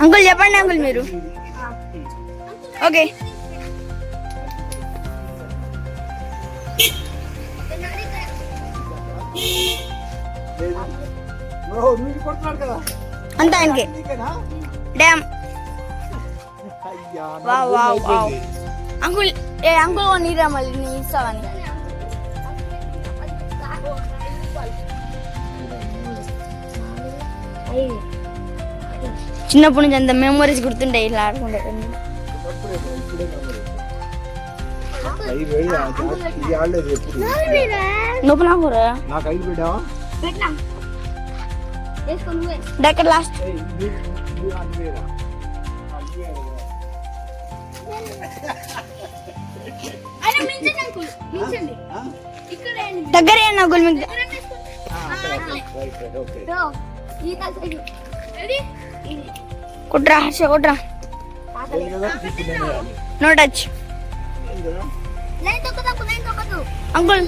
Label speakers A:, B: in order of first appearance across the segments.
A: Uncle చెప్పండి
B: uncle మీరు. Okay. అంతా ఆయనకి. డ్యామ్. వావ్ వావ్ అంకుల్ ఏ అంకుల్ నీరా మళ్ళీ నీ ఇస్తావని చిన్నప్పటి నుంచి అంత మెమరీస్ గుర్తుంటాయి ఇలా ఆడుకుంటే నువ్వు నాకు
C: నాకు ఐదు పెట్టావా
B: డెక్కడ లాస్ట్ దగ్గర కుట్రా Harsha కుట్రా. No touch.
A: Uncle.
B: Uncle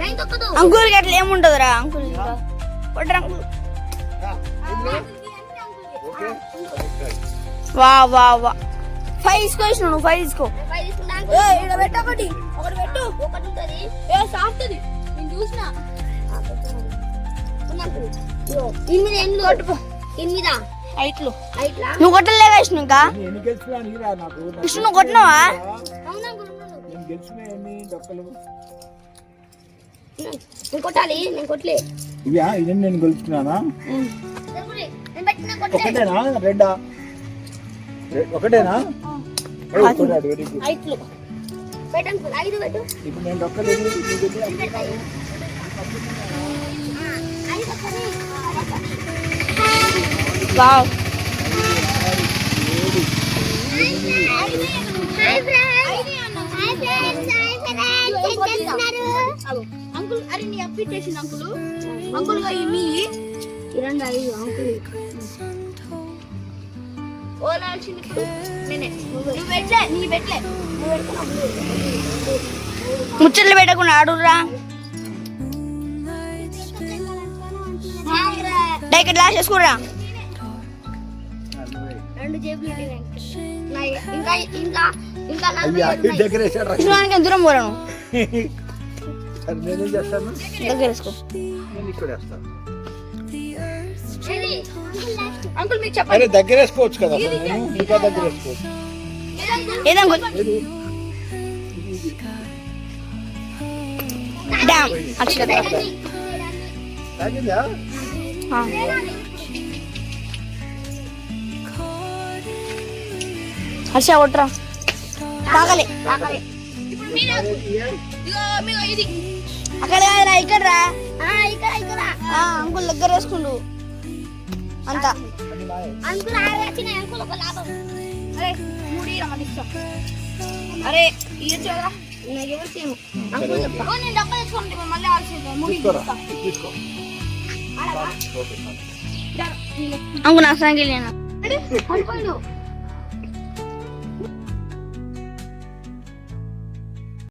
A: line తొక్కదు
B: uncle కుట్రా అంకుల్. వా వా వా. ఫైవ్ తీసుకో ఇష్టం నువ్వు ఫైవ్ తీసుకో.
A: ఒకటి ఒకటి పెట్టు. ఒకటి ఉంటది. ఏ సాగుతుంది నేను చూసిన. ఎనిమిది ఎనిమిది కొట్టుకో ఎనిమిదా
B: ఐట్లు
A: ఐట్లా
B: నువ్వు కొట్టలేగా ఇష్టం ఇంకా? విష్ణు నువ్వు కొట్టినావా.
C: నేను
A: కొట్టాలి కొట్టలే.
C: ఇవా ఇది గెలుచుకున్నానా
A: నేను పెట్టిన కొట్టలే
C: ఒకటేనా? రెండా? రె- ఒకటేనా?
A: ఐదు. పెట్టు.
C: ఇప్పుడు నేను దొక్కలేదు నీకు ఎన్ని అనుకున్నావు?
A: ఐదు ఒక్కటి.
B: వావ్.
A: అంకుల్ అరే నీ అప్పిటేషన్ అంకుల్. అంకుల్గా ఇవి ఇరండి ఐదు అంకుల్. ఓలాల్సింది ఇప్పుడు. నేనే. నువ్వు పెట్టలే నీ పెట్టలే. నువ్వు పెట్టుకున్నావు
B: ముచ్చట్లు పెట్టకుండా ఆడురా.
C: డెకరేషన్ రా.
B: విష్ణువానికి ఎంత దూరం పోరాను
C: సరే నేనేం చేస్తాను?
B: దగ్గర వేసుకో.
C: నేను ఇక్కడ వేస్తాను.
A: ఏది? అంకుల్ మీకు
C: అరే
A: చెప్పండి
C: దగ్గర వేసుకోవచ్చు కదా నేను. ఇంకా దగ్గర వేసుకోవచ్చు.
B: అక్షర హర్ష కొట్రా తాగలే.
A: ఇది
B: అక్కడ కాదురా ఇక్కడ రా
A: ఇక్కడ
B: అంకుల్ దగ్గర వేసుకుండు. అంతా.
A: అంకుల్ ఆరు వచ్చిన అంకుల్ ఒక లాభం అరే మూడు ఇయ్యరా మళ్ళీ ఇస్తా. అరే ఇయ్యచ్చు కదా. నాకు ఎవరు చేయము అంకుల్ చెప్తా ఓ, నేను డబ్బా తెచ్చుకోండి మళ్ళీ మూడు
C: తీసుకో.
A: ఆడవా?
B: నా సంఖ్య లేనా